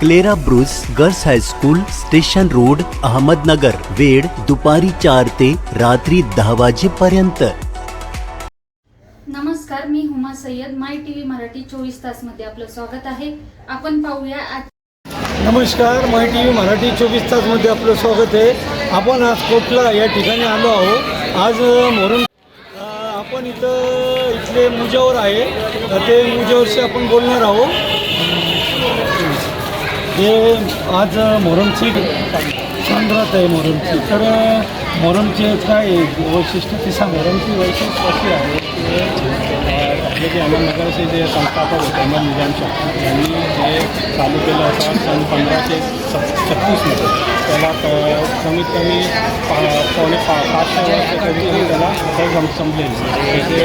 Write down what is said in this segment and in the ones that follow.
Clara Bruce girls high school station road Ahmednagar वेळ दुपारी चार ते रात्री दहा वाजेपर्यंत. नमस्कार मी Huma Sayyad my T V Marathi चोवीस तासमध्ये आपलं स्वागत आहे. आपण पाहूया आज नमस्कार माय टी व्ही मराठी चोवीस तासमध्ये आपलं स्वागत आहे. आपण आज कोटला या ठिकाणी आलो आहोत. आज अ, मोहरम अ, आपण इथं इथले मुजावर आहे. तर ते मुजावरशी आपण बोलणार आहोत. हे आज मोहरमची चांद्रात आहे मोहरमची तर अ, मोहरमचे काय वैशिष्ट्य ती सांग. मोहरमची वैशिष्ट्य अशी आहे? की आपले जे अहमदनगरचे जे संस्थापक होते अहमद निजाम शाह यांनी चालू केलं होतं. सन पंधराशे छत्तीसमध्ये. त्याला कमीत कमी पा पावणे पा पाचशे वर्ष कधी कमी त्याला ते सं संपलेले त्याचे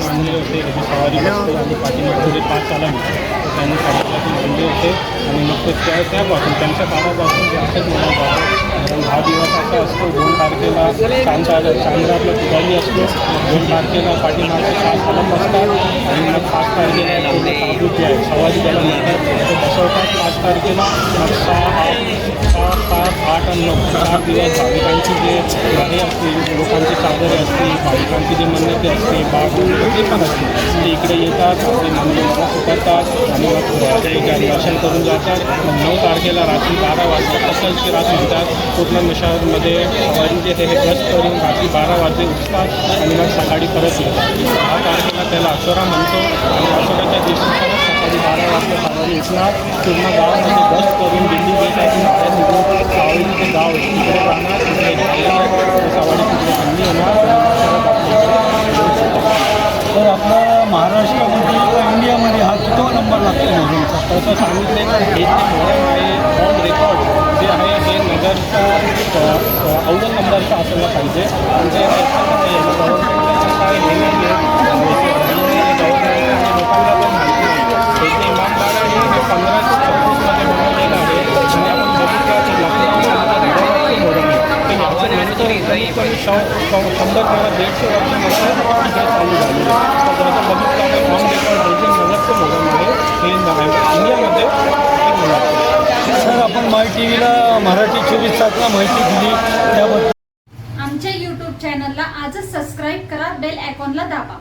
त्याला होते त्याची सवारी बसते आणि पाठीमागे जे पाच चालन त्यांनी सवारीसाठी बांधले होते. आणि मग ते त्या त्यापासून त्यांच्या काळापासून ते असंच जातं कारण हा दिवस असा असतो दोन तारखेला चांद चांद्रातलं दिवाळी असतो. दोन तारखेला पाठीमागचे सात कलम असतात आणि मग पाच तारखेला पूर्ण जे आहे सवारी त्याला म्हणतात. बसवतात पाच तारखेला मग सहा आठ आणि नऊ चार दिवस भाविकांची जे हे असतील लोकांची चादरे असतील भाविकांची जे मान्यते असते बाग ते पण असते ते इकडे येतात ते मंदिर करतात आणि मग दर्शन करून जातात. मग नऊ तारखेला रात्री बारा वाजता तसंच रात म्हणतात. पूर्ण मिशामध्ये सवारींचे हे हे गस्त करून रात्री बारा वाजे उठतात आणि मग सकाळी परत येतात. दहा तारखेला त्याला अशोरा म्हणतो आणि अशोराच्या दिवशी परत सकाळी बारा वाजता सवारी उठणार पूर्ण गावामध्ये म्हणजे बस करून दिल्ली गेटातून आहे निघून सावळी जे गाव आहे तिकडे राहणार तिकडे जाणार, ते तिकडे बंदी येणार तर आपला महाराष्ट्रामध्ये म्हणजे किंवा इंडियामध्ये हा कितवा नंबर लागतो मोहरमचा तसं सांगितले हे जे मोहरम आहे ऑन रेकॉर्ड जे आहे ते नगरचा अव्वल नंबरचा असायला पाहिजे. शंभर किंवा दीडशे चालू आहे तर जसं बघितलं आहे इंडियामध्ये सर आपण माय टी व्हीला मराठी चोवीस तासला माहिती दिली त्याबद्दल आमच्या यूट्यूब चॅनलला आजच सबस्क्राईब करा बेल आयकॉनला दाबा.